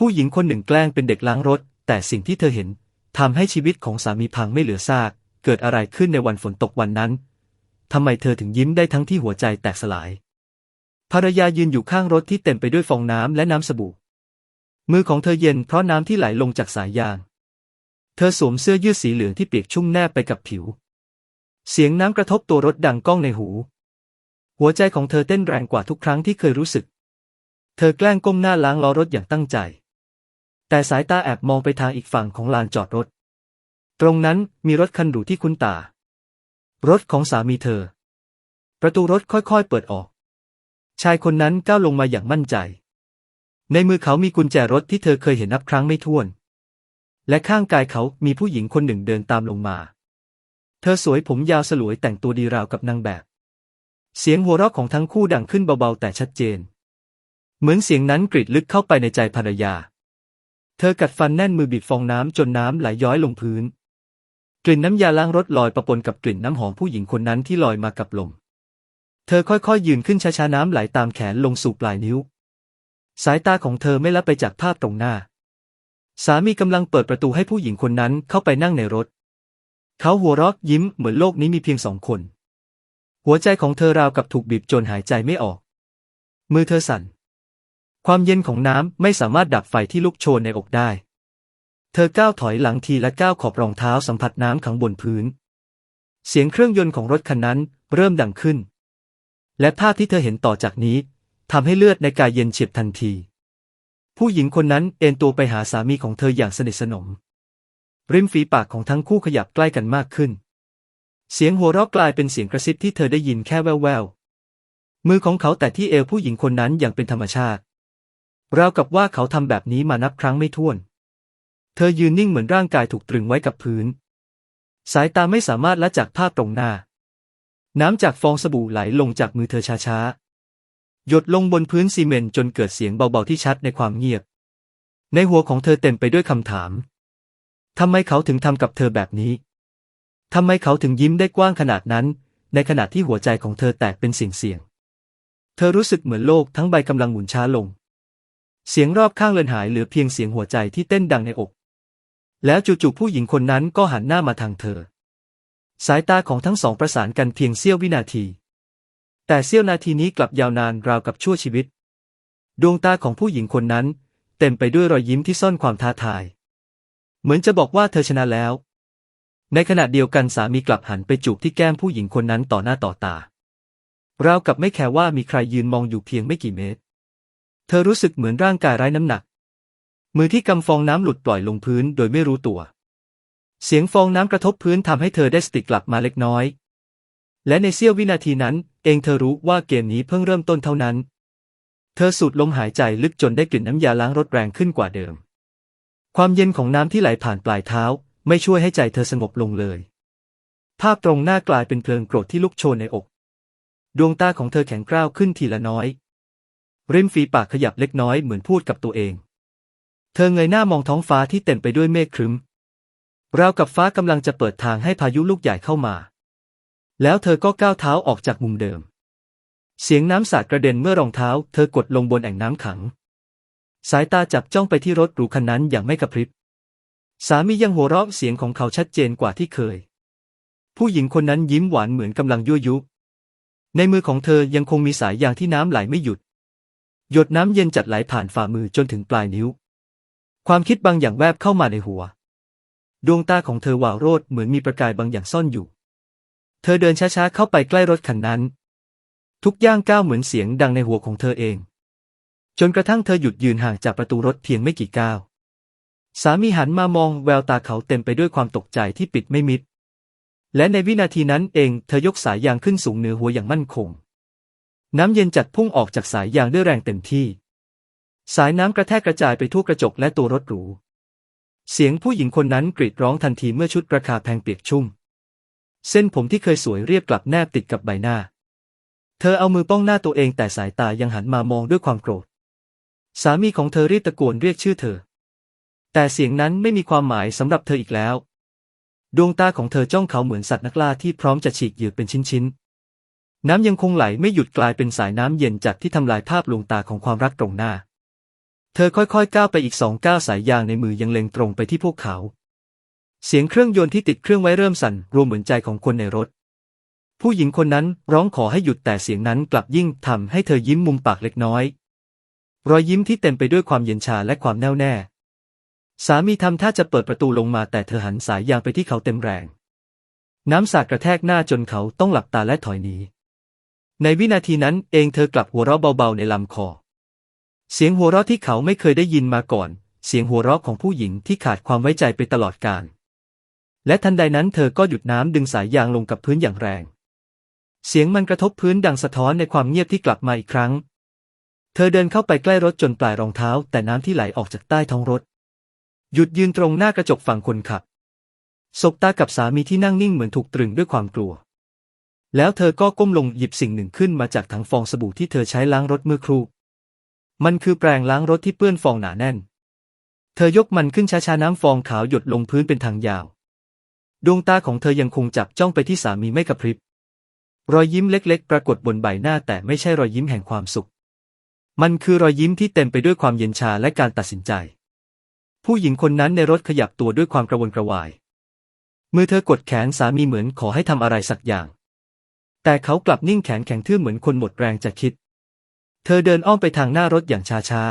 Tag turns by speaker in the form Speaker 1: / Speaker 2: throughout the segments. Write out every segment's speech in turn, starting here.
Speaker 1: ผู้หญิงคนหนึ่งแกล้งเป็นเด็กล้างรถ แต่สิ่งที่เธอเห็นทำให้ชีวิตของสามีพังไม่เหลือซาก เกิดอะไรขึ้นในวันฝนตกวันนั้นทำไมเธอถึงยิ้มได้ทั้งที่หัวใจแตกสลาย ภรรยายืนอยู่ข้างรถที่เต็มไปด้วยฟองน้ำและน้ำสบู่ มือของเธอเย็นเพราะน้ำที่ไหลลงจากสายยาง เธอสวมเสื้อยืดสีเหลืองที่เปียกชุ่มแนบไปกับผิว เสียงน้ำกระทบตัวรถดังก้องในหู หัวใจของเธอเต้นแรงกว่าทุกครั้งที่เคยรู้สึก เธอแกล้งก้มหน้าล้างล้อรถอย่างตั้งใจ แต่สายตาแอบมองไปทางอีกฝั่งของลานจอดรถ ตรงนั้นมีรถคันหรูที่คุ้นตา รถของสามีเธอ ประตูรถค่อยๆเปิดออก ชายคนนั้นก้าวลงมาอย่างมั่นใจ ในมือเขามีกุญแจรถที่เธอเคยเห็นนับครั้งไม่ถ้วน และข้างกายเขามีผู้หญิงคนหนึ่งเดินตามลงมา เธอสวยผมยาวสลวยแต่งตัวดีราวกับนางแบบ เสียงหัวเราะของทั้งคู่ดังขึ้นเบาๆแต่ชัดเจน เหมือนเสียงนั้นกรีดลึกเข้าไปในใจภรรยา เธอกัดฟันแน่นมือบีบฟองน้ำจนน้ำไหลย้อยลงพื้น กลิ่นน้ำยาล้างรถลอยประปนกับกลิ่นน้ำหอมผู้หญิงคนนั้นที่ลอยมากับลม เธอค่อยๆ ยืนขึ้นช้าๆน้ำไหลตามแขนลงสู่ปลายนิ้ว สายตาของเธอไม่ละไปจากภาพตรงหน้า สามีกำลังเปิดประตูให้ผู้หญิงคนนั้นเข้าไปนั่งในรถ เขาหัวเราะยิ้มเหมือนโลกนี้มีเพียงสองคน หัวใจของเธอราวกับถูกบีบจนหายใจไม่ออก มือเธอสั่น ความเย็นของน้ำไม่สามารถดับไฟที่ลุกโชนในอกได้ เธอก้าวถอยหลังทีละก้าวขอบรองเท้าสัมผัสน้ำขังบนพื้น เสียงเครื่องยนต์ของรถคันนั้นเริ่มดังขึ้น และภาพที่เธอเห็นต่อจากนี้ทำให้เลือดในกายเย็นเฉียบทันที ผู้หญิงคนนั้นเอนตัวไปหาสามีของเธออย่างสนิทสนม ริมฝีปากของทั้งคู่ขยับใกล้กันมากขึ้น เสียงหัวเราะกลายเป็นเสียงกระซิบที่เธอได้ยินแค่แว่วๆมือของเขาแต่ที่เอวผู้หญิงคนนั้นอย่างเป็นธรรมชาติ ราวกับว่าเขาทำแบบนี้มานับครั้งไม่ถ้วน เธอยืนนิ่งเหมือนร่างกายถูกตรึงไว้กับพื้น สายตาไม่สามารถละจากภาพตรงหน้า น้ำจากฟองสบู่ไหลลงจากมือเธอช้าๆ หยดลงบนพื้นซีเมนต์จนเกิดเสียงเบาๆที่ชัดในความเงียบ ในหัวของเธอเต็มไปด้วยคำถาม ทำไมเขาถึงทำกับเธอแบบนี้ ทำไมเขาถึงยิ้มได้กว้างขนาดนั้น ในขณะที่หัวใจของเธอแตกเป็นเสียงเสียงเธอรู้สึกเหมือนโลกทั้งใบกำลังหมุนช้าลง เสียงรอบข้างเลือนหายเหลือเพียงเสียงหัวใจที่เต้นดังในอก แล้วจู่ๆผู้หญิงคนนั้นก็หันหน้ามาทางเธอ สายตาของทั้งสองประสานกันเพียงเสี้ยววินาที แต่เสี้ยวนาทีนี้กลับยาวนานราวกับชั่วชีวิต ดวงตาของผู้หญิงคนนั้น เต็มไปด้วยรอยยิ้มที่ซ่อนความท้าทาย เหมือนจะบอกว่าเธอชนะแล้ว ในขณะเดียวกันสามีกลับหันไปจูบที่แก้มผู้หญิงคนนั้นต่อหน้าต่อตาราวกับไม่แคร์ว่ามีใครยืนมองอยู่เพียงไม่กี่เมตร เธอรู้สึกเหมือนร่างกายไร้น้ำหนัก มือที่กำฟองน้ำหลุดปล่อยลงพื้นโดยไม่รู้ตัว เสียงฟองน้ำกระทบพื้นทำให้เธอได้สติกลับมาเล็กน้อย และในเสี้ยววินาทีนั้น เองเธอรู้ว่าเกมนี้เพิ่งเริ่มต้นเท่านั้น เธอสูดลมหายใจลึกจนได้กลิ่นน้ำยาล้างรถแรงขึ้นกว่าเดิม ความเย็นของน้ำที่ไหลผ่านปลายเท้า ไม่ช่วยให้ใจเธอสงบลงเลย ภาพตรงหน้ากลายเป็นเพลิงโกรธที่ลุกโชนในอก ดวงตาของเธอแข็งกร้าวขึ้นทีละน้อย ริมฝีปากขยับเล็กน้อยเหมือนพูดกับตัวเอง เธอเงยหน้ามองท้องฟ้าที่เต็มไปด้วยเมฆครึ้ม ราวกับฟ้ากำลังจะเปิดทางให้พายุลูกใหญ่เข้ามา แล้วเธอก็ก้าวเท้าออกจากมุมเดิม เสียงน้ำสาดกระเด็นเมื่อรองเท้า เธอกดลงบนแอ่งน้ำขัง สายตาจับจ้องไปที่รถหรูคันนั้นอย่างไม่กระพริบ สามียังหัวเราะเสียงของเขาชัดเจนกว่าที่เคย ผู้หญิงคนนั้นยิ้มหวานเหมือนกำลังยั่วยุในมือของเธอยังคงมีสายยางที่น้ำไหลไม่หยุด หยดน้ำเย็นจัดไหลผ่านฝ่ามือจนถึงปลายนิ้ว ความคิดบางอย่างแวบเข้ามาในหัว ดวงตาของเธอวาวโรดเหมือนมีประกายบางอย่างซ่อนอยู่ เธอเดินช้าๆเข้าไปใกล้รถคันนั้น ทุกย่างก้าวเหมือนเสียงดังในหัวของเธอเอง จนกระทั่งเธอหยุดยืนห่างจากประตูรถเพียงไม่กี่ก้าว สามีหันมามองแววตาเขาเต็มไปด้วยความตกใจที่ปิดไม่มิด และในวินาทีนั้นเองเธอยกสายยางขึ้นสูงเหนือหัวอย่างมั่นคง น้ำเย็นจัดพุ่งออกจากสายยางด้วยแรงเต็มที่ สายน้ำกระแทกกระจายไปทั่วกระจกและตัวรถหรู เสียงผู้หญิงคนนั้นกรีดร้องทันทีเมื่อชุดราคาแพงเปียกชุ่ม เส้นผมที่เคยสวยเรียบกลับแนบติดกับใบหน้า เธอเอามือป้องหน้าตัวเองแต่สายตายังหันมามองด้วยความโกรธ สามีของเธอรีบตะโกนเรียกชื่อเธอ แต่เสียงนั้นไม่มีความหมายสำหรับเธออีกแล้ว ดวงตาของเธอจ้องเขาเหมือนสัตว์นักล่าที่พร้อมจะฉีกเหยื่อเป็นชิ้นๆ น้ำยังคงไหลไม่หยุดกลายเป็นสายน้ำเย็นจัดที่ทำลายภาพลวงตาของความรักตรงหน้า เธอค่อยๆก้าวไปอีกสองก้าวสายยางในมือยังเล็งตรงไปที่พวกเขา เสียงเครื่องยนต์ที่ติดเครื่องไว้เริ่มสั่นรวมเหมือนใจของคนในรถ ผู้หญิงคนนั้นร้องขอให้หยุดแต่เสียงนั้นกลับยิ่งทำให้เธอยิ้มมุมปากเล็กน้อย รอยยิ้มที่เต็มไปด้วยความเย็นชาและความแน่วแน่ สามีทำท่าจะเปิดประตูลงมาแต่เธอหันสายยางไปที่เขาเต็มแรง น้ำสาดกระแทกหน้าจนเขาต้องหลับตาและถอยหนี ในวินาทีนั้นเองเธอกลับหัวเราะเบาๆในลำคอ เสียงหัวเราะที่เขาไม่เคยได้ยินมาก่อน เสียงหัวเราะของผู้หญิงที่ขาดความไว้ใจไปตลอดกาลและทันใดนั้นเธอก็หยุดน้ำดึงสายยางลงกับพื้นอย่างแรง เสียงมันกระทบพื้นดังสะท้อนในความเงียบที่กลับมาอีกครั้ง เธอเดินเข้าไปใกล้รถจนปลายรองเท้า แต่น้ำที่ไหลออกจากใต้ท้องรถ หยุดยืนตรงหน้ากระจกฝั่งคนขับ สบตากับสามีที่นั่งนิ่งเหมือนถูกตรึงด้วยความกลัว แล้วเธอก็ก้มลงหยิบสิ่งหนึ่งขึ้นมาจากถังฟองสบู่ที่เธอใช้ล้างรถเมื่อครู่ มันคือแปรงล้างรถที่เปื้อนฟองหนาแน่น เธอยกมันขึ้นช้าๆน้ำฟองขาวหยดลงพื้นเป็นทางยาว ดวงตาของเธอยังคงจับจ้องไปที่สามีไม่กระพริบ รอยยิ้มเล็กๆ ปรากฏบนใบหน้าแต่ไม่ใช่รอยยิ้มแห่งความสุข มันคือรอยยิ้มที่เต็มไปด้วยความเย็นชาและการตัดสินใจ ผู้หญิงคนนั้นในรถขยับตัวด้วยความกระวนกระวาย มือเธอกดแขนสามีเหมือนขอให้ทำอะไรสักอย่าง แต่เขากลับนิ่งแข็งแข็งทื่อเหมือนคนหมดแรงจะคิด เธอเดินอ้อมไปทางหน้ารถอย่างช้า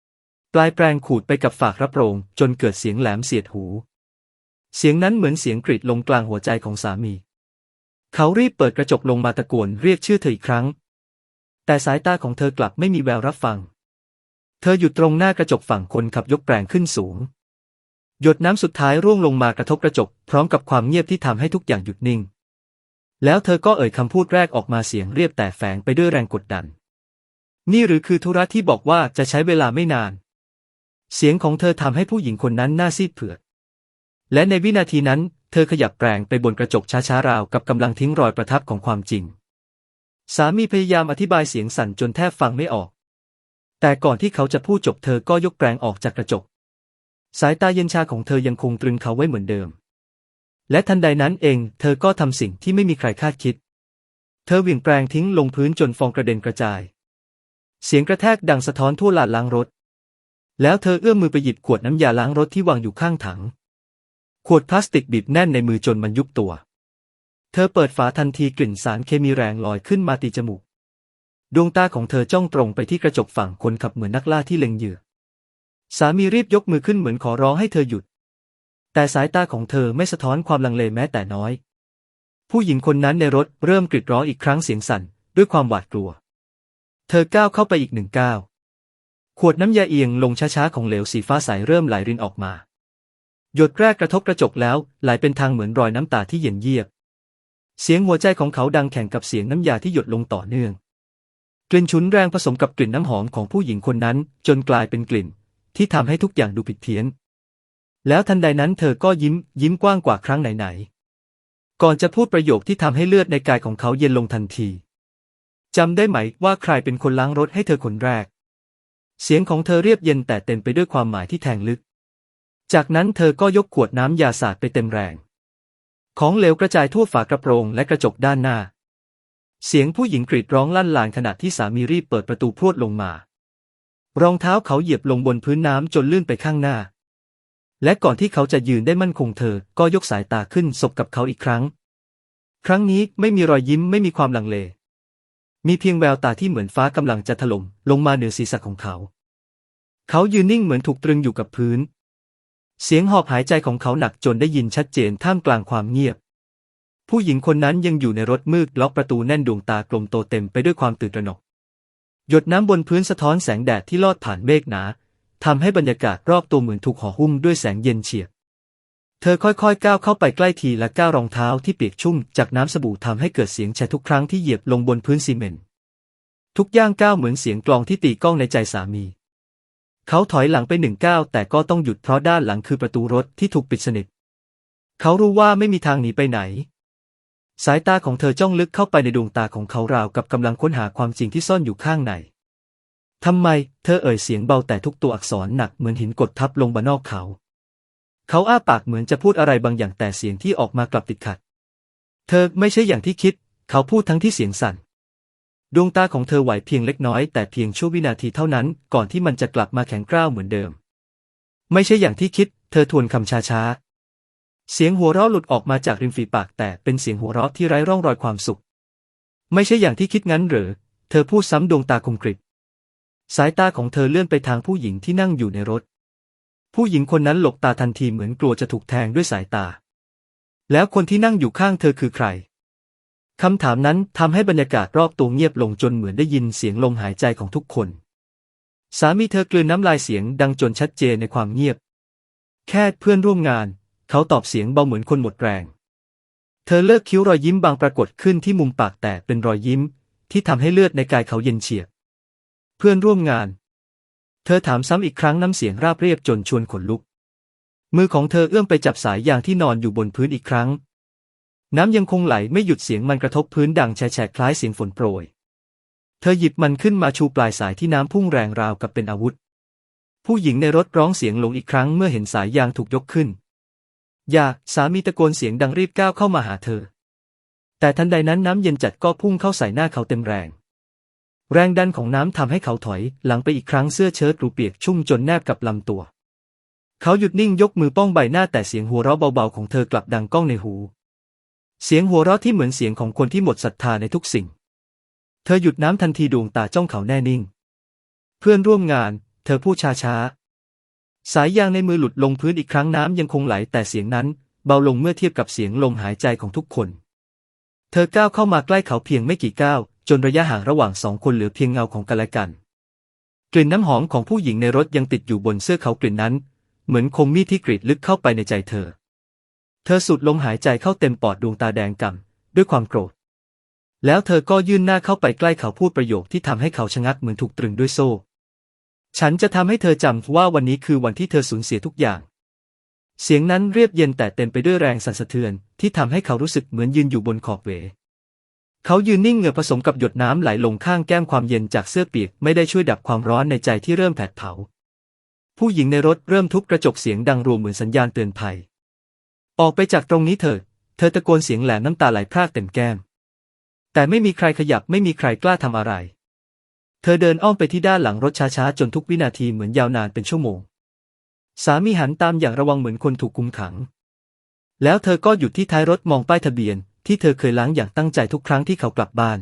Speaker 1: ๆ ปลายแปรงขูดไปกับฝากรับโรง จนเกิดเสียงแหลมเสียดหู เสียงนั้นเหมือนเสียงกรีดลงกลางหัวใจของสามี เขารีบเปิดกระจกลงมาตะโกนเรียกชื่อเธออีกครั้ง แต่สายตาของเธอกลับไม่มีแววรับฟัง เธอหยุดตรงหน้ากระจกฝั่งคนขับยกแปรงขึ้นสูง หยดน้ำสุดท้ายร่วงลงมากระทบกระจก พร้อมกับความเงียบที่ทำให้ทุกอย่างหยุดนิ่ง แล้วเธอก็เอ่ยคำพูดแรกออกมาเสียงเรียบแต่แฝงไปด้วยแรงกดดัน นี่หรือคือธุระที่บอกว่าจะใช้เวลาไม่นาน เสียงของเธอทำให้ผู้หญิงคนนั้นหน้าซีดเผือด และในวินาทีนั้น เธอขยับแปรงไปบนกระจกช้าๆราวกับกำลังทิ้งรอยประทับของความจริง สามีพยายามอธิบายเสียงสั่นจนแทบฟังไม่ออก แต่ก่อนที่เขาจะพูดจบเธอก็ยกแปรงออกจากกระจก สายตาเย็นชาของเธอยังคงตรึงเขาไว้เหมือนเดิม และทันใดนั้นเอง เธอก็ทำสิ่งที่ไม่มีใครคาดคิด เธอเหวี่ยงแปรงทิ้งลงพื้นจนฟองกระเด็นกระจาย เสียงกระแทกดังสะท้อนทั่วลานล้างรถ แล้วเธอเอื้อมมือไปหยิบขวดน้ำยาล้างรถที่วางอยู่ข้างถัง ขวดพลาสติกบีบแน่นในมือจนมันยุบตัว เธอเปิดฝาทันทีกลิ่นสารเคมีแรงลอยขึ้นมาตีจมูก ดวงตาของเธอจ้องตรงไปที่กระจกฝั่งคนขับเหมือนนักล่าที่เล็งเหยื่อ สามีรีบยกมือขึ้นเหมือนขอร้องให้เธอหยุด แต่สายตาของเธอไม่สะท้อนความลังเลแม้แต่น้อย ผู้หญิงคนนั้นในรถเริ่มกรีดร้องอีกครั้งเสียงสั่นด้วยความหวาดกลัว เธอก้าวเข้าไปอีกหนึ่งก้าวขวดน้ำยาเอียงลงช้าๆของเหลวสีฟ้าใสเริ่มไหลรินออกมา หยดแรกกระทบกระจกแล้วไหลเป็นทางเหมือนรอยน้ำตาที่เย็นเยียบ เสียงหัวใจของเขาดังแข่งกับเสียงน้ำยาที่หยดลงต่อเนื่อง กลิ่นฉุนแรงผสมกับกลิ่นน้ำหอมของผู้หญิงคนนั้นจนกลายเป็นกลิ่น ที่ทำให้ทุกอย่างดูผิดเพี้ยน แล้วทันใดนั้นเธอก็ยิ้ม ยิ้มกว้างกว่าครั้งไหนๆ ก่อนจะพูดประโยคที่ทำให้เลือดในกายของเขาเย็นลงทันทีจำได้ไหมว่าใครเป็นคนล้างรถให้เธอคนแรก เสียงของเธอเรียบเย็นแต่เต็มไปด้วยความหมายที่แทงลึก จากนั้นเธอก็ยกขวดน้ำยาสาดไปเต็มแรง ของเหลวกระจายทั่วฝากระโปรงและกระจกด้านหน้า เสียงผู้หญิงกรีดร้องลั่นลานขณะที่สามีรีบเปิดประตูพรวดลงมา รองเท้าเขาเหยียบลงบนพื้นน้ำจนลื่นไปข้างหน้า และก่อนที่เขาจะยืนได้มั่นคงเธอ ก็ยกสายตาขึ้นสบกับเขาอีกครั้ง ครั้งนี้ไม่มีรอยยิ้มไม่มีความลังเล มีเพียงแววตาที่เหมือนฟ้ากำลังจะถล่มลงมาเหนือศีรษะของเขา เขายืนนิ่งเหมือนถูกตรึงอยู่กับพื้น เสียงหอบหายใจของเขาหนักจนได้ยินชัดเจนท่ามกลางความเงียบ ผู้หญิงคนนั้นยังอยู่ในรถมืดล็อกประตูแน่นดวงตากลมโตเต็มไปด้วยความตื่นตระหนก หยดน้ำบนพื้นสะท้อนแสงแดดที่ลอดผ่านเมฆหนา ทำให้บรรยากาศรอบตัวเหมือนถูกห่อหุ้มด้วยแสงเย็นเฉียบ เธอค่อยๆ ก้าวเข้าไปใกล้ทีละก้าวรองเท้าที่เปียกชุ่มจากน้ำสบู่ทำให้เกิดเสียงแฉะทุกครั้งที่เหยียบลงบนพื้นซีเมนต์ ทุกย่างก้าวเหมือนเสียงกลองที่ตีก้องในใจสามี เขาถอยหลังไปหนึ่งก้าวแต่ก็ต้องหยุดเพราะด้านหลังคือประตูรถที่ถูกปิดสนิท เขารู้ว่าไม่มีทางหนีไปไหน สายตาของเธอจ้องลึกเข้าไปในดวงตาของเขาราวกับกำลังค้นหาความจริงที่ซ่อนอยู่ข้างใน ทำไม เธอเอ่ยเสียงเบาแต่ทุกตัวอักษรหนักเหมือนหินกดทับลงบนนอกเขา เขาอ้าปากเหมือนจะพูดอะไรบางอย่างแต่เสียงที่ออกมากลับติดขัด เธอไม่ใช่อย่างที่คิด เขาพูดทั้งที่เสียงสั่น ดวงตาของเธอไหวเพียงเล็กน้อยแต่เพียงชั่ววินาทีเท่านั้น ก่อนที่มันจะกลับมาแข็งกร้าวเหมือนเดิม ไม่ใช่อย่างที่คิด เธอทวนคำช้าๆ เสียงหัวเราะหลุดออกมาจากริมฝีปากแต่เป็นเสียงหัวเราะที่ไร้ร่องรอยความสุข ไม่ใช่อย่างที่คิดงั้นหรือ เธอพูดซ้ำดวงตาคมกริบ สายตาของเธอเลื่อนไปทางผู้หญิงที่นั่งอยู่ในรถ ผู้หญิงคนนั้นหลบตาทันทีเหมือนกลัวจะถูกแทงด้วยสายตา แล้วคนที่นั่งอยู่ข้างเธอคือใครคำถามนั้นทำให้บรรยากาศรอบตัวเงียบลงจนเหมือนได้ยินเสียงลมหายใจของทุกคน สามีเธอกลืนน้ำลายเสียงดังจนชัดเจนในความเงียบ แค่เพื่อนร่วมงาน เขาตอบเสียงเบาเหมือนคนหมดแรง เธอเลิกคิ้วรอยยิ้มบางปรากฏขึ้นที่มุมปากแต่เป็นรอยยิ้ม ที่ทำให้เลือดในกายเขาเย็นเฉียบ เพื่อนร่วมงาน เธอถามซ้ำอีกครั้งน้ำเสียงราบเรียบจนชวนขนลุก มือของเธอเอื้อมไปจับสายยางที่นอนอยู่บนพื้นอีกครั้ง น้ำยังคงไหลไม่หยุดเสียงมันกระทบพื้นดังแฉะคล้ายเสียงฝนโปรย เธอหยิบมันขึ้นมาชูปลายสายที่น้ำพุ่งแรงราวกับเป็นอาวุธ ผู้หญิงในรถร้องเสียงลงอีกครั้งเมื่อเห็นสายยางถูกยกขึ้น อย่าสามีตะโกนเสียงดังรีบก้าวเข้ามาหาเธอ แต่ทันใดนั้นน้ำเย็นจัดก็พุ่งเข้าใส่หน้าเขาเต็มแรง แรงดันของน้ำทำให้เขาถอยหลังไปอีกครั้งเสื้อเชิ้ตรูเปียกชุ่มจนแนบกับลำตัว เขาหยุดนิ่งยกมือป้องใบหน้าแต่เสียงหัวเราะเบาๆของเธอกลับดังก้องในหู เสียงหัวเราะที่เหมือนเสียงของคนที่หมดศรัทธาในทุกสิ่ง เธอหยุดน้ำทันทีดวงตาจ้องเขาแน่นิ่ง เพื่อนร่วมงาน เธอพูดช้าๆ สายยางในมือหลุดลงพื้นอีกครั้งน้ำยังคงไหลแต่เสียงนั้น เบาลงเมื่อเทียบกับเสียงลมหายใจของทุกคน เธอก้าวเข้ามาใกล้เขาเพียงไม่กี่ก้าว จนระยะห่างระหว่างสองคนเหลือเพียงเงาของกันและกัน กลิ่นน้ำหอมของผู้หญิงในรถยังติดอยู่บนเสื้อเขากลิ่นนั้น เหมือนคมมีดที่กรีดลึกเข้าไปในใจเธอ เธอสูดลมหายใจเข้าเต็มปอดดวงตาแดงก่ำด้วยความโกรธ แล้วเธอก็ยื่นหน้าเข้าไปใกล้เขาพูดประโยคที่ทำให้เขาชะงักเหมือนถูกตรึงด้วยโซ่ ฉันจะทำให้เธอจำว่าวันนี้คือวันที่เธอสูญเสียทุกอย่างเสียงนั้นเรียบเย็นแต่เต็มไปด้วยแรงสั่นสะเทือนที่ทำให้เขารู้สึกเหมือนยืนอยู่บนขอบเว เขายืนนิ่งเหงื่อผสมกับหยดน้ำไหลลงข้างแก้มความเย็นจากเสื้อเปียกไม่ได้ช่วยดับความร้อนในใจที่เริ่มแผดเผา ผู้หญิงในรถเริ่มทุบกระจกเสียงดังรวมเหมือนสัญญาณเตือนภัย ออกไปจากตรงนี้เถิดเธอตะโกนเสียงแหลมน้ำตาไหลพรากเต็มแก้ม แต่ไม่มีใครขยับไม่มีใครกล้าทำอะไร เธอเดินอ้อมไปที่ด้านหลังรถช้าๆจนทุกวินาทีเหมือนยาวนานเป็นชั่วโมง สามีหันตามอย่างระวังเหมือนคนถูกคุมขัง แล้วเธอก็หยุดที่ท้ายรถมองป้ายทะเบียน ที่เธอเคยล้างอย่างตั้งใจทุกครั้งที่เขากลับบ้าน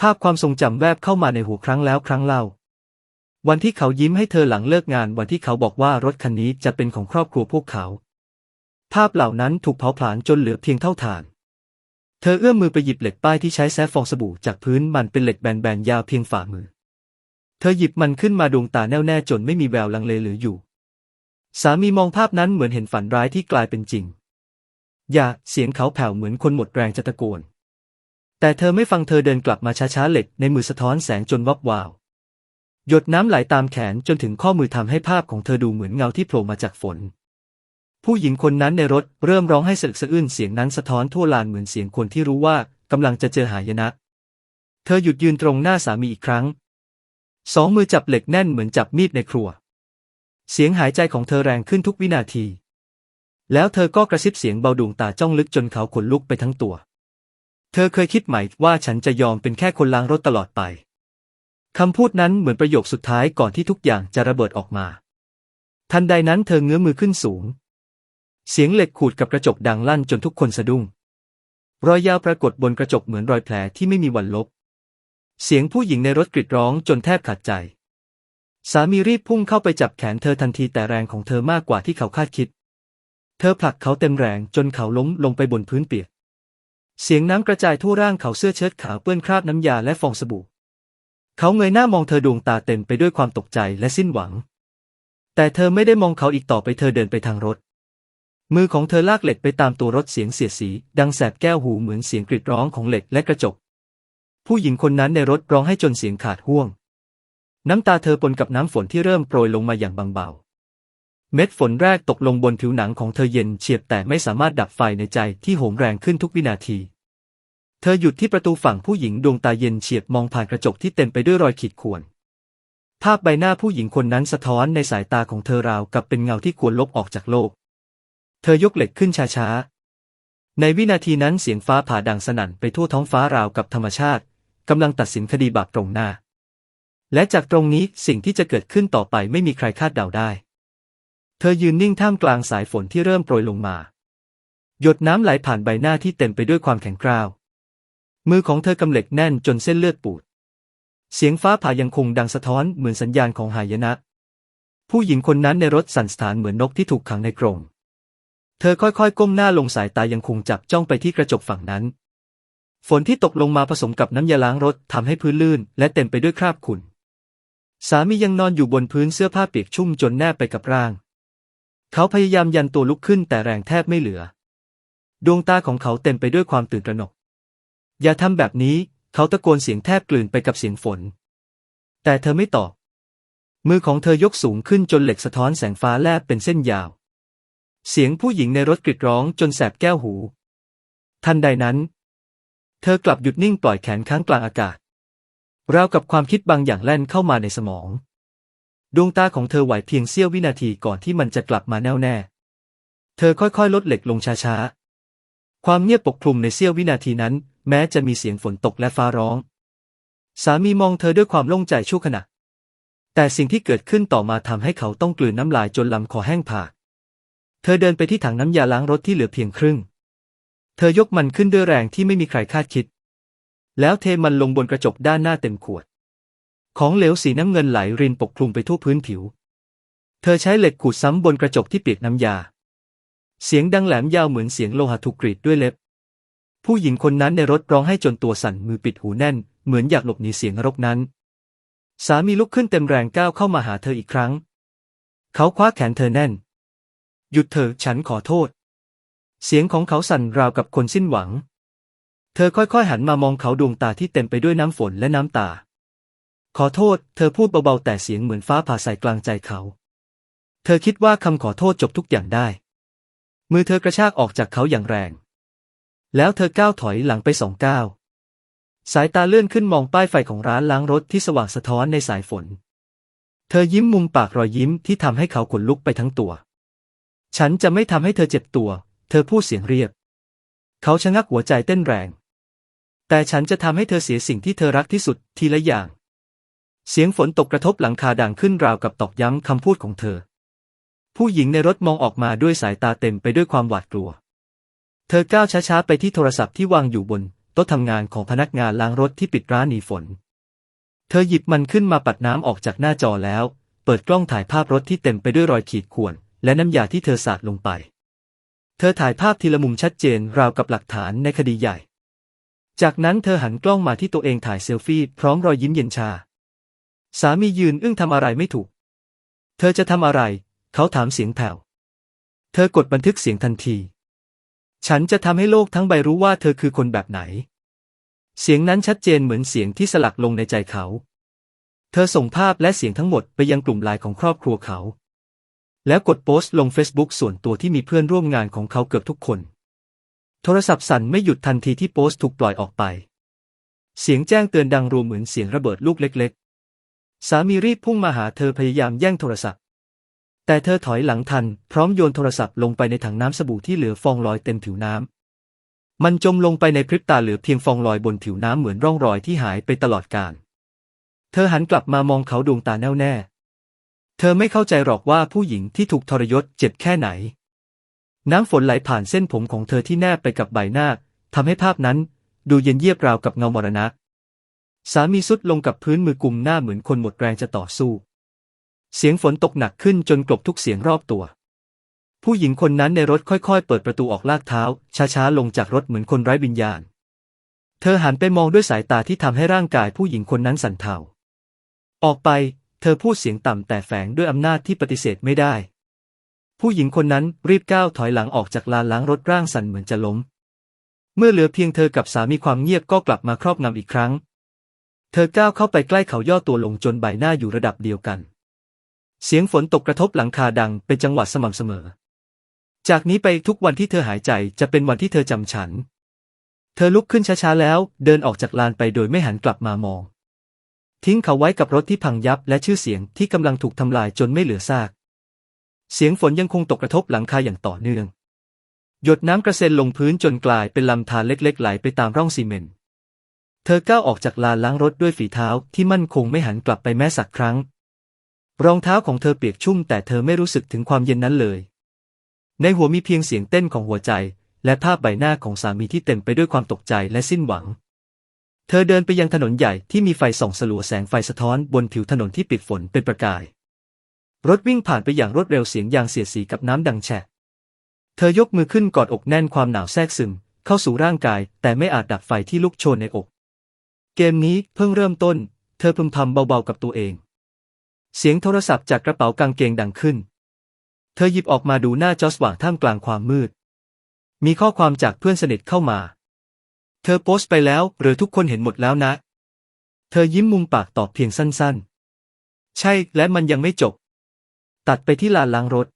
Speaker 1: ภาพความทรงจำแวบเข้ามาในหัวครั้งแล้วครั้งเล่า วันที่เขายิ้มให้เธอหลังเลิกงานวันที่เขาบอกว่ารถคันนี้จะเป็นของครอบครัวพวกเขา ภาพเหล่านั้นถูกเผาผลาญจนเหลือเพียงเท่าฐานเธอเอื้อมมือไปหยิบเหล็กป้ายที่ใช้แซฟฟองสบู่จากพื้นมันเป็นเหล็กแบนๆยาวเพียงฝ่ามือ เธอหยิบมันขึ้นมาดวงตาแน่วแน่จนไม่มีแววลังเลเหลืออยู่ สามีมองภาพนั้นเหมือนเห็นฝันร้ายที่กลายเป็นจริง อย่า เสียงเขาแผ่วเหมือนคนหมดแรงจะตะโกน แต่เธอไม่ฟังเธอเดินกลับมาช้าๆเหล็กในมือสะท้อนแสงจนวับวาว หยดน้ำไหลตามแขนจนถึงข้อมือทำให้ภาพของเธอดูเหมือนเงาที่โผล่มาจากฝน ผู้หญิงคนนั้นในรถเริ่มร้องให้สะอึกสะอื้นเสียงนั้นสะท้อนทั่วลานเหมือนเสียงคนที่รู้ว่ากำลังจะเจอหายนะ เธอหยุดยืนตรงหน้าสามีอีกครั้ง สองมือจับเหล็กแน่นเหมือนจับมีดในครัว เสียงหายใจของเธอแรงขึ้นทุกวินาที แล้วเธอก็กระซิบเสียงเบาดวงตาจ้องลึกจนเขาขนลุกไปทั้งตัว เธอเคยคิดไหมว่าฉันจะยอมเป็นแค่คนล้างรถตลอดไป คำพูดนั้นเหมือนประโยคสุดท้ายก่อนที่ทุกอย่างจะระเบิดออกมา ทันใดนั้นเธอเงื้อมือขึ้นสูง เสียงเหล็กขูดกับกระจกดังลั่นจนทุกคนสะดุ้ง รอยยาวปรากฏบนกระจกเหมือนรอยแผลที่ไม่มีวันลบ เสียงผู้หญิงในรถกรีดร้องจนแทบขาดใจ สามีรีบพุ่งเข้าไปจับแขนเธอทันทีแต่แรงของเธอมากกว่าที่เขาคาดคิด เธอผลักเขาเต็มแรงจนเขาล้มลงไปบนพื้นเปียก เสียงน้ำกระจายทั่วร่างเขาเสื้อเชิ้ตขาวเปื้อนคราบน้ำยาและฟองสบู่ เขาเงยหน้ามองเธอดวงตาเต็มไปด้วยความตกใจและสิ้นหวัง แต่เธอไม่ได้มองเขาอีกต่อไปเธอเดินไปทางรถ มือของเธอลากเหล็กไปตามตัวรถเสียงเสียดสี ดังแสบแก้วหูเหมือนเสียงกรีดร้องของเหล็กและกระจก ผู้หญิงคนนั้นในรถร้องให้จนเสียงขาดห่วง น้ำตาเธอปนกับน้ำฝนที่เริ่มโปรยลงมาอย่างบางเบา เม็ดฝนแรกตกลงบนผิวหนังของเธอเย็นเฉียบแต่ไม่สามารถดับไฟในใจที่โหมแรงขึ้นทุกวินาที เธอหยุดที่ประตูฝั่งผู้หญิงดวงตาเย็นเฉียบมองผ่านกระจกที่เต็มไปด้วยรอยขีดข่วน ภาพใบหน้าผู้หญิงคนนั้นสะท้อนในสายตาของเธอราวกับเป็นเงาที่ควรลบออกจากโลก เธอยกเหล็กขึ้นช้าๆ ในวินาทีนั้นเสียงฟ้าผ่าดังสนั่นไปทั่วท้องฟ้าราวกับธรรมชาติกำลังตัดสินคดีบาปตรงหน้า และจากตรงนี้สิ่งที่จะเกิดขึ้นต่อไปไม่มีใครคาดเดาได้ เธอยืนนิ่งท่ามกลางสายฝนที่เริ่มโปรยลงมา หยดน้ำไหลผ่านใบหน้าที่เต็มไปด้วยความแข็งกร้าว มือของเธอกำเหล็กแน่นจนเส้นเลือดปูด เสียงฟ้าผ่ายังคงดังสะท้อนเหมือนสัญญาณของหายนะ ผู้หญิงคนนั้นในรถสั่นสถานเหมือนนกที่ถูกขังในกรงเธอค่อยๆ ก้มหน้าลงสายตายังคงจับจ้องไปที่กระจกฝั่งนั้น ฝนที่ตกลงมาผสมกับน้ำยาล้างรถทำให้พื้นลื่น และเต็มไปด้วยคราบขุ่น สามียังนอนอยู่บนพื้นเสื้อผ้าเปียกชุ่มจนแนบไปกับร่าง เขาพยายามยันตัวลุกขึ้นแต่แรงแทบไม่เหลือ ดวงตาของเขาเต็มไปด้วยความตื่นตระหนก อย่าทำแบบนี้ เขาตะโกนเสียงแทบกลืนไปกับเสียงฝน แต่เธอไม่ตอบ มือของเธอยกสูงขึ้นจนเหล็กสะท้อนแสงฟ้าแลบเป็นเส้นยาว เสียงผู้หญิงในรถกรีดร้องจนแสบแก้วหู ทันใดนั้น เธอกลับหยุดนิ่งปล่อยแขนค้างกลางอากาศ ราวกับความคิดบางอย่างแล่นเข้ามาในสมอง ดวงตาของเธอไหวเพียงเสี้ยววินาทีก่อนที่มันจะกลับมาแน่วแน่ เธอค่อยๆ ลดเหล็กลงช้าๆ ความเงียบปกคลุมในเสี้ยววินาทีนั้น แม้จะมีเสียงฝนตกและฟ้าร้อง สามีมองเธอด้วยความโล่งใจชั่วขณะ แต่สิ่งที่เกิดขึ้นต่อมาทำให้เขาต้องกลืนน้ำลายจนลำคอแห้งผาก เธอเดินไปที่ถังน้ำยาล้างรถที่เหลือเพียงครึ่ง เธอยกมันขึ้นด้วยแรงที่ไม่มีใครคาดคิด แล้วเทมันลงบนกระจกด้านหน้าเต็มขวด ของเหลวสีน้ำเงินไหลรินปกคลุมไปทั่วพื้นผิว เธอใช้เหล็กขูดซ้ำบนกระจกที่เปียกน้ำยา เสียงดังแหลมยาวเหมือนเสียงโลหะถูกกรีดด้วยเล็บ ผู้หญิงคนนั้นในรถร้องให้จนตัวสั่นมือปิดหูแน่น เหมือนอยากหลบหนีเสียงนรกนั้น สามีลุกขึ้นเต็มแรงก้าวเข้ามาหาเธออีกครั้ง เขาคว้าแขนเธอแน่น หยุดเถอะฉันขอโทษ เสียงของเขาสั่นราวกับคนสิ้นหวัง เธอค่อยๆหันมามองเขาดวงตาที่เต็มไปด้วยน้ำฝนและน้ำตา ขอโทษ เธอพูดเบาๆแต่เสียงเหมือนฟ้าผ่าใส่กลางใจเขา เธอคิดว่าคำขอโทษจบทุกอย่างได้ มือเธอกระชากออกจากเขาอย่างแรง แล้วเธอก้าวถอยหลังไปสองก้าว สายตาเลื่อนขึ้นมองป้ายไฟของร้านล้างรถที่สว่างสะท้อนในสายฝน เธอยิ้มมุมปากรอยยิ้มที่ทำให้เขาขนลุกไปทั้งตัว ฉันจะไม่ทำให้เธอเจ็บตัว เธอพูดเสียงเรียบ เขาชะงักหัวใจเต้นแรง แต่ฉันจะทำให้เธอเสียสิ่งที่เธอรักที่สุดทีละอย่าง เสียงฝนตกกระทบหลังคาดังขึ้นราวกับตอกย้ำคำพูดของเธอ ผู้หญิงในรถมองออกมาด้วยสายตาเต็มไปด้วยความหวาดกลัว เธอก้าวช้าๆไปที่โทรศัพท์ที่วางอยู่บนโต๊ะทำงานของพนักงานล้างรถที่ปิดร้านหนีฝน เธอหยิบมันขึ้นมาปัดน้ำออกจากหน้าจอแล้ว เปิดกล้องถ่ายภาพรถที่เต็มไปด้วยรอยขีดข่วน และน้ำยาที่เธอสาดลงไป เธอถ่ายภาพทีละมุมชัดเจนราวกับหลักฐานในคดีใหญ่ จากนั้นเธอหันกล้องมาที่ตัวเองถ่ายเซลฟี่พร้อมรอยยิ้มเย็นชา สามียืนอึ้งทำอะไรไม่ถูก เธอจะทำอะไร เขาถามเสียงแผ่ว เธอกดบันทึกเสียงทันที ฉันจะทำให้โลกทั้งใบรู้ว่าเธอคือคนแบบไหน เสียงนั้นชัดเจนเหมือนเสียงที่สลักลงในใจเขา เธอส่งภาพและเสียงทั้งหมดไปยังกลุ่มไลน์ของครอบครัวเขา แล้วกดโพสต์ลง Facebook ส่วนตัวที่มีเพื่อนร่วมงานของเขาเกือบทุกคน โทรศัพท์สั่นไม่หยุดทันทีที่โพสต์ถูกปล่อยออกไป เสียงแจ้งเตือนดังรวมเหมือนเสียงระเบิดลูกเล็กๆ สามีรีบพุ่งมาหาเธอพยายามแย่งโทรศัพท์ แต่เธอถอยหลังทัน พร้อมโยนโทรศัพท์ลงไปในถังน้ำสบู่ที่เหลือฟองลอยเต็มผิวน้ำ มันจมลงไปในพริบตาเหลือเพียงฟองลอยบนผิวน้ำเหมือนร่องรอยที่หายไปตลอดกาล เธอหันกลับมามองเขาดวงตาแน่วแน่ เธอไม่เข้าใจหรอกว่าผู้หญิงที่ถูกทรยศเจ็บแค่ไหน น้ำฝนไหลผ่านเส้นผมของเธอที่แนบไปกับใบหน้าทำให้ภาพนั้นดูเย็นเยียบราวกับเงามรณะ สามีสุดลงกับพื้นมือกุมหน้าเหมือนคนหมดแรงจะต่อสู้ เสียงฝนตกหนักขึ้นจนกลบทุกเสียงรอบตัว ผู้หญิงคนนั้นในรถค่อยๆ เปิดประตูออกลากเท้า ช้าๆ ลงจากรถเหมือนคนไร้วิญญาณ เธอหันไปมองด้วยสายตาที่ทำให้ร่างกายผู้หญิงคนนั้นสั่นเทา ออกไป เธอพูดเสียงต่ำแต่แฝงด้วยอำนาจที่ปฏิเสธไม่ได้ ผู้หญิงคนนั้นรีบก้าวถอยหลังออกจากลานล้างรถร่างสั่นเหมือนจะล้ม เมื่อเหลือเพียงเธอกับสามีความเงียบก็กลับมาครอบงำอีกครั้ง เธอก้าวเข้าไปใกล้เขาย่อตัวลงจนใบหน้าอยู่ระดับเดียวกัน เสียงฝนตกกระทบหลังคาดังเป็นจังหวะสม่ำเสมอ จากนี้ไปทุกวันที่เธอหายใจจะเป็นวันที่เธอจำฉัน เธอลุกขึ้นช้าๆแล้ว เดินออกจากลานไปโดยไม่หันกลับมามอง ทิ้งเขาไว้กับรถที่พังยับและชื่อเสียงที่กำลังถูกทำลายจนไม่เหลือซาก เสียงฝนยังคงตกกระทบหลังคาอย่างต่อเนื่อง หยดน้ำกระเซ็นลงพื้นจนกลายเป็นลำธารเล็กๆ ไหลไปตามร่องซีเมนต์ เธอก้าวออกจากลานล้างรถด้วยฝีเท้าที่มั่นคงไม่หันกลับไปแม้สักครั้ง รองเท้าของเธอเปียกชุ่มแต่เธอไม่รู้สึกถึงความเย็นนั้นเลย ในหัวมีเพียงเสียงเต้นของหัวใจ และภาพใบหน้าของสามีที่เต็มไปด้วยความตกใจและสิ้นหวัง เธอเดินไปยังถนนใหญ่ที่มีไฟส่องสลัวแสงไฟสะท้อนบนผิวถนนที่ปิดฝนเป็นประกาย รถวิ่งผ่านไปอย่างรวดเร็วเสียงยางเสียดสีกับน้ำดังแฉะ เธอยกมือขึ้นกอดอกแน่นความหนาวแทรกซึม เข้าสู่ร่างกาย แต่ไม่อาจดับไฟที่ลุกโชนในอก เกมนี้เพิ่งเริ่มต้น เธอพึมพำเบาๆกับตัวเอง เสียงโทรศัพท์จากกระเป๋ากางเกงดังขึ้น เธอหยิบออกมาดูหน้าจอสว่างท่ามกลางความมืด มีข้อความจากเพื่อนสนิทเข้ามา เธอโพสต์ไปแล้วหรือทุกคนเห็นหมดแล้วนะ เธอยิ้มมุมปากตอบเพียงสั้นๆ ใช่และมันยังไม่จบ ตัดไปที่ลานล้างรถ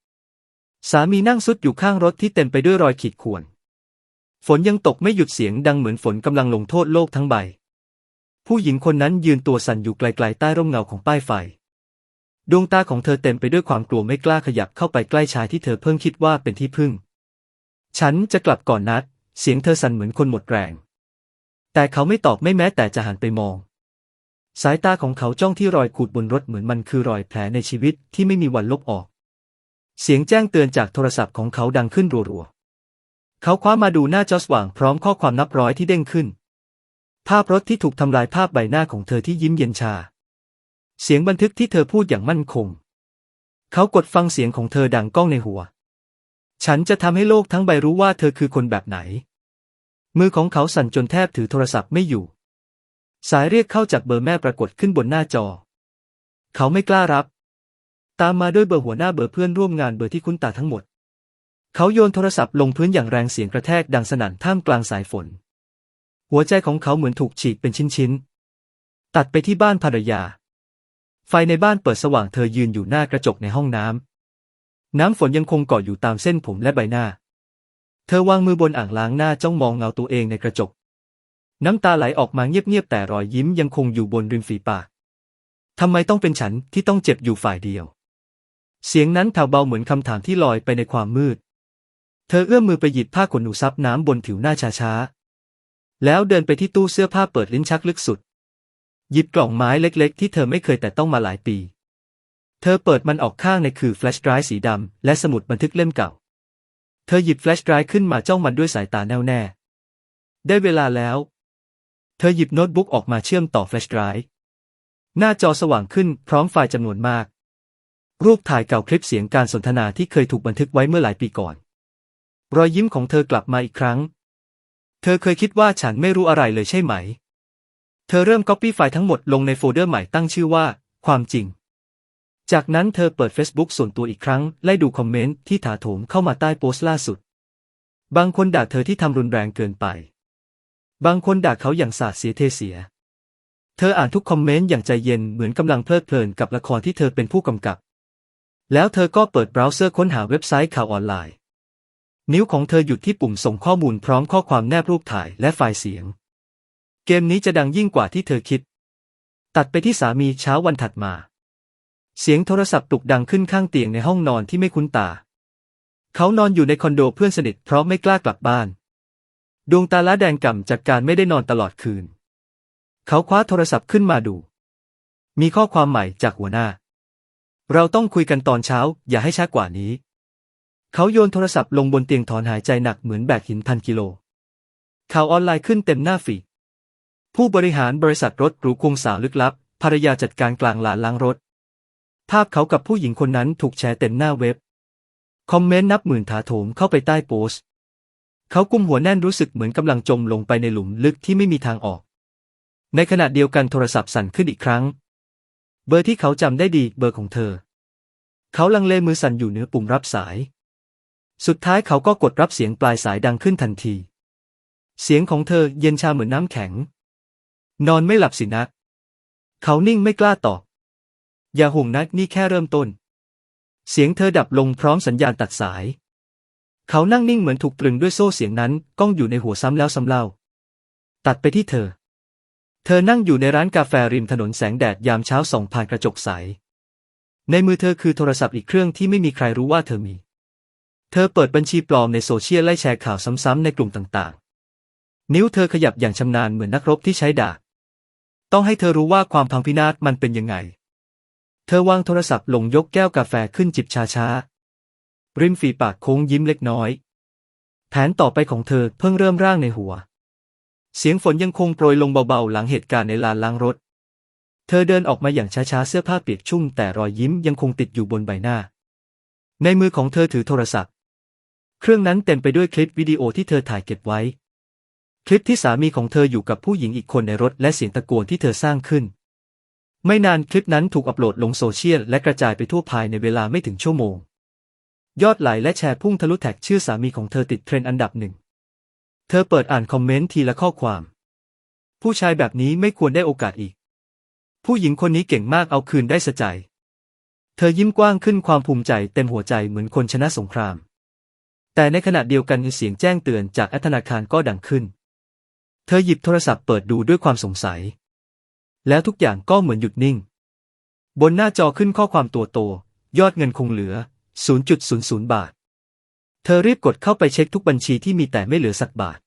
Speaker 1: สามีนั่งซุดอยู่ข้างรถที่เต็มไปด้วยรอยขีดข่วน ฝนยังตกไม่หยุดเสียงดังเหมือนฝนกำลังลงโทษโลกทั้งใบ ผู้หญิงคนนั้นยืนตัวสั่นอยู่ไกลๆใต้ร่มเงาของป้ายไฟ ดวงตาของเธอเต็มไปด้วยความกลัวไม่กล้าขยับเข้าไปใกล้ชายที่เธอเพิ่งคิดว่าเป็นที่พึ่ง ฉันจะกลับก่อนนัด เสียงเธอสั่นเหมือนคนหมดแรง แต่เขาไม่ตอบไม่แม้แต่จะหันไปมอง สายตาของเขาจ้องที่รอยขูดบนรถเหมือนมันคือรอยแผลในชีวิตที่ไม่มีวันลบออก เสียงแจ้งเตือนจากโทรศัพท์ของเขาดังขึ้นรัวๆ เขาคว้ามาดูหน้าจอสว่างพร้อมข้อความนับร้อยที่เด้งขึ้น ภาพรถที่ถูกทำลายภาพใบหน้าของเธอที่ยิ้มเย็นชา เสียงบันทึกที่เธอพูดอย่างมั่นคง เขากดฟังเสียงของเธอดังก้องในหัว ฉันจะทำให้โลกทั้งใบรู้ว่าเธอคือคนแบบไหน มือของเขาสั่นจนแทบถือโทรศัพท์ไม่อยู่ สายเรียกเข้าจากเบอร์แม่ปรากฏขึ้นบนหน้าจอ เขาไม่กล้ารับ ตามมาด้วยเบอร์หัวหน้าเบอร์เพื่อนร่วมงานเบอร์ที่คุ้นตาทั้งหมด เขาโยนโทรศัพท์ลงพื้นอย่างแรงเสียงกระแทกดังสนั่นท่ามกลางสายฝน หัวใจของเขาเหมือนถูกฉีกเป็นชิ้นๆ ตัดไปที่บ้านภรรยา ไฟในบ้านเปิดสว่างเธอยืนอยู่หน้ากระจกในห้องน้ำ น้ำฝนยังคงเกาะอยู่ตามเส้นผมและใบหน้า เธอวางมือบนอ่างล้างหน้าจ้องมองเงาตัวเองในกระจก น้ำตาไหลออกมาเงียบๆแต่รอยยิ้มยังคงอยู่บนริมฝีปากทำไมต้องเป็นฉันที่ต้องเจ็บอยู่ฝ่ายเดียว เสียงนั้นแผ่วเบาเหมือนคำถามที่ลอยไปในความมืด เธอเอื้อมมือไปหยิบผ้าขนหนูซับน้ำบนผิวหน้าช้าๆ แล้วเดินไปที่ตู้เสื้อผ้าเปิดลิ้นชักลึกสุด หยิบกล่องไม้เล็กๆ ที่เธอไม่เคยแต่ต้องมาหลายปี เธอเปิดมันออกข้างในคือแฟลชไดรฟ์สีดำและสมุดบันทึกเล่มเก่า เธอหยิบแฟลชไดรฟ์ขึ้นมาจ้องมันด้วยสายตาแน่วแน่ ได้เวลาแล้ว เธอหยิบโน้ตบุ๊กออกมาเชื่อมต่อแฟลชไดรฟ์หน้าจอสว่างขึ้นพร้อมไฟล์จำนวนมาก รูปถ่ายเก่าคลิปเสียงการสนทนาที่เคยถูกบันทึกไว้เมื่อหลายปีก่อน รอยยิ้มของเธอกลับมาอีกครั้ง เธอเคยคิดว่าฉันไม่รู้อะไรเลยใช่ไหม เธอเริ่มก๊อปปี้ไฟล์ทั้งหมดลงในโฟลเดอร์ใหม่ตั้งชื่อว่า ความจริง จากนั้นเธอเปิด Facebook ส่วนตัวอีกครั้งไล่ดูคอมเมนต์ที่ถาโถมเข้ามาใต้โพสต์ล่าสุด บางคนด่าเธอที่ทำรุนแรงเกินไป บางคนด่าเขาอย่างสาดเสียเทเสีย เธออ่านทุกคอมเมนต์อย่างใจเย็นเหมือนกำลังเพลิดเพลินกับละครที่เธอเป็นผู้กำกับ แล้วเธอก็เปิดเบราว์เซอร์ค้นหาเว็บไซต์ข่าวออนไลน์ นิ้วของเธอหยุดที่ปุ่มส่งข้อมูลพร้อมข้อความแนบรูปถ่ายและไฟล์เสียง เกมนี้จะดังยิ่งกว่าที่เธอคิด ตัดไปที่สามีเช้าวันถัดมา เสียงโทรศัพท์ปลุกดังขึ้นข้างเตียงในห้องนอนที่ไม่คุ้นตา เขานอนอยู่ในคอนโดเพื่อนสนิทเพราะไม่กล้ากลับบ้าน ดวงตาล้าแดงก่ำจากการไม่ได้นอนตลอดคืน เขาคว้าโทรศัพท์ขึ้นมาดู มีข้อความใหม่จากหัวหน้า เราต้องคุยกันตอนเช้า อย่าให้ช้ากว่านี้ เขาโยนโทรศัพท์ลงบนเตียงถอนหายใจหนักเหมือนแบกหินพันกิโล ข่าวออนไลน์ขึ้นเต็มหน้าฟีด ผู้บริหารบริษัทรถหรูควงสาวลึกลับ ภรรยาจัดการกลางหลานล้างรถ ภาพเขากับผู้หญิงคนนั้นถูกแชร์เต็มหน้าเว็บ คอมเมนต์นับหมื่นถาโถมเข้าไปใต้โพสต์ เขากุมหัวแน่นรู้สึกเหมือนกำลังจมลงไปในหลุมลึกที่ไม่มีทางออก ในขณะเดียวกันโทรศัพท์สั่นขึ้นอีกครั้ง เบอร์ที่เขาจำได้ดีเบอร์ของเธอ เขาลังเลมือสั่นอยู่เหนือปุ่มรับสาย สุดท้ายเขาก็กดรับเสียงปลายสายดังขึ้นทันที เสียงของเธอเย็นชาเหมือนน้ำแข็ง นอนไม่หลับสินะ เขานิ่งไม่กล้าตอบ อย่าห่วงนะนี่แค่เริ่มต้น เสียงเธอดับลงพร้อมสัญญาณตัดสาย เขานั่งนิ่งเหมือนถูกตรึงด้วยโซ่เสียงนั้นก้องอยู่ในหัวซ้ำแล้วซ้ำเล่า ตัดไปที่เธอ เธอนั่งอยู่ในร้านกาแฟริมถนนแสงแดดยามเช้าส่องผ่านกระจกใส ในมือเธอคือโทรศัพท์อีกเครื่องที่ไม่มีใครรู้ว่าเธอมี เธอเปิดบัญชีปลอมในโซเชียลไล่แชร์ข่าวซ้ำๆในกลุ่มต่างๆ นิ้วเธอขยับอย่างชำนาญเหมือนนักรบที่ใช้ดาบ ต้องให้เธอรู้ว่าความพังพินาศมันเป็นยังไง เธอวางโทรศัพท์ลงยกแก้วกาแฟขึ้นจิบช้าๆ ริมฝีปากโค้งยิ้มเล็กน้อย แผนต่อไปของเธอเพิ่งเริ่มร่างในหัว เสียงฝนยังคงโปรยลงเบาๆ หลังเหตุการณ์ในลานล้างรถ เธอเดินออกมาอย่างช้าๆ เสื้อผ้าเปียกชุ่มแต่รอยยิ้มยังคงติดอยู่บนใบหน้า ในมือของเธอถือโทรศัพท์ เครื่องนั้นเต็มไปด้วยคลิปวิดีโอที่เธอถ่ายเก็บไว้ คลิปที่สามีของเธออยู่กับผู้หญิงอีกคนในรถและเสียงตะโกนที่เธอสร้างขึ้น ไม่นานคลิปนั้นถูกอัปโหลดลงโซเชียลและกระจายไปทั่วภายในเวลาไม่ถึงชั่วโมง ยอดไลค์และแชร์พุ่งทะลุแท็กชื่อสามีของเธอติดเทรนด์อันดับหนึ่ง เธอเปิดอ่านคอมเมนต์ทีละข้อความ ผู้ชายแบบนี้ไม่ควรได้โอกาสอีก ผู้หญิงคนนี้เก่งมากเอาคืนได้สะใจ เธอยิ้มกว้างขึ้นความภูมิใจเต็มหัวใจเหมือนคนชนะสงคราม แต่ในขณะเดียวกันเสียงแจ้งเตือนจากแอปธนาคารก็ดังขึ้น เธอหยิบโทรศัพท์เปิดดูด้วยความสงสัย แล้วทุกอย่างก็เหมือนหยุดนิ่ง บนหน้าจอขึ้นข้อความตัวโต ยอดเงินคงเหลือ 0.00 บาท เธอรีบกดเข้าไปเช็คทุกบัญชีที่มีแต่ไม่เหลือสักบาท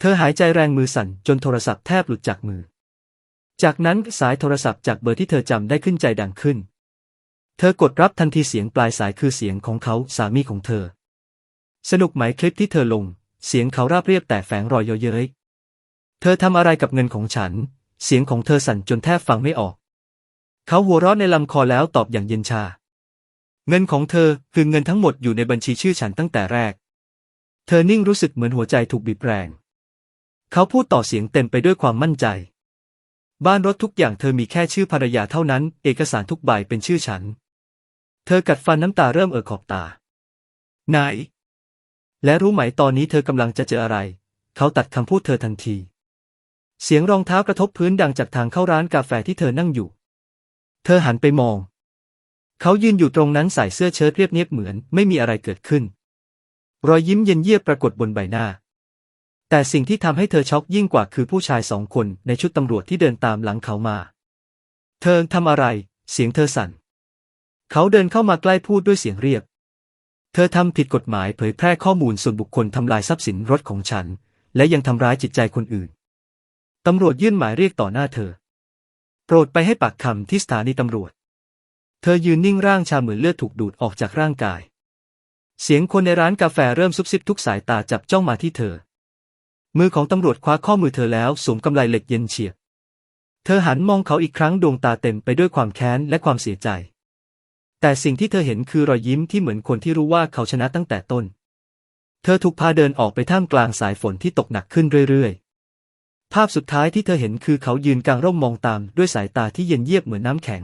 Speaker 1: เธอหายใจแรงมือสั่นจนโทรศัพท์แทบหลุดจากมือ จากนั้นสายโทรศัพท์จากเบอร์ที่เธอจำได้ขึ้นใจดังขึ้น เธอกดรับทันทีเสียงปลายสายคือเสียงของเขาสามีของเธอ สนุกไหมคลิปที่เธอลง เสียงเขาราบเรียบแต่แฝงรอยเยอะเย้ยเธอทำอะไรกับเงินของฉัน เสียงของเธอสั่นจนแทบฟังไม่ออก เขาหัวเราะในลำคอแล้วตอบอย่างเย็นชา เงินของเธอคือเงินทั้งหมดอยู่ในบัญชีชื่อฉันตั้งแต่แรก เธอนิ่งรู้สึกเหมือนหัวใจถูกบีบแรง เขาพูดต่อเสียงเต็มไปด้วยความมั่นใจ บ้านรถทุกอย่างเธอมีแค่ชื่อภรรยาเท่านั้น เอกสารทุกใบเป็นชื่อฉัน เธอกัดฟันน้ำตาเริ่มเอ่อขอบตา ไหน และรู้ไหมตอนนี้เธอกำลังจะเจออะไร เขาตัดคำพูดเธอทันที เสียงรองเท้ากระทบพื้นดังจากทางเข้าร้านกาแฟที่เธอนั่งอยู่ เธอหันไปมอง เขายืนอยู่ตรงนั้นใส่เสื้อเชิ้ตเรียบเนียบเหมือนไม่มีอะไรเกิดขึ้น รอยยิ้มเย็นเยียบปรากฏบนใบหน้า แต่สิ่งที่ทำให้เธอช็อกยิ่งกว่าคือผู้ชายสองคนในชุดตำรวจที่เดินตามหลังเขามา เธอทำอะไร เสียงเธอสั่น เขาเดินเข้ามาใกล้พูดด้วยเสียงเรียบ เธอทำผิดกฎหมายเผยแพร่ข้อมูลส่วนบุคคลทำลายทรัพย์สินรถของฉัน และยังทำร้ายจิตใจคนอื่น ตำรวจยื่นหมายเรียกต่อหน้าเธอ โปรดไปให้ปากคำที่สถานีตำรวจ เธอยืนนิ่งร่างชาเหมือนเลือดถูกดูดออกจากร่างกาย เสียงคนในร้านกาแฟเริ่มซุบซิบทุกสายตาจับจ้องมาที่เธอ มือของตำรวจคว้าข้อมือเธอแล้วสวมกำไลเหล็กเย็นเฉียบ เธอหันมองเขาอีกครั้งดวงตาเต็มไปด้วยความแค้นและความเสียใจ แต่สิ่งที่เธอเห็นคือรอยยิ้มที่เหมือนคนที่รู้ว่าเขาชนะตั้งแต่ต้น เธอถูกพาเดินออกไปท่ามกลางสายฝนที่ตกหนักขึ้นเรื่อยๆ ภาพสุดท้ายที่เธอเห็นคือเขายืนกลางร่มมองตามด้วยสายตาที่เย็นเยียบเหมือนน้ำแข็ง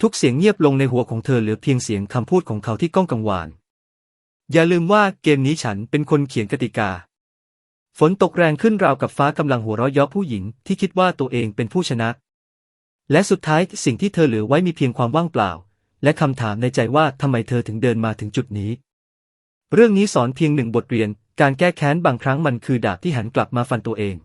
Speaker 1: ทุกเสียงเงียบลงในหัวของเธอเหลือเพียงเสียงคำพูดของเขาที่ก้องกังวาน อย่าลืมว่าเกมนี้ฉันเป็นคนเขียนกติกา ฝนตกแรงขึ้นราวกับฟ้ากำลังหัวเราะยาะผู้หญิงที่คิดว่าตัวเองเป็นผู้ชนะ และสุดท้ายสิ่งที่เธอเหลือไว้มีเพียงความว่างเปล่า และคำถามในใจว่าทำไมเธอถึงเดินมาถึงจุดนี้ เรื่องนี้สอนเพียงหนึ่งบทเรียน การแก้แค้นบางครั้งมันคือดาบที่หันกลับมาฟันตัวเอง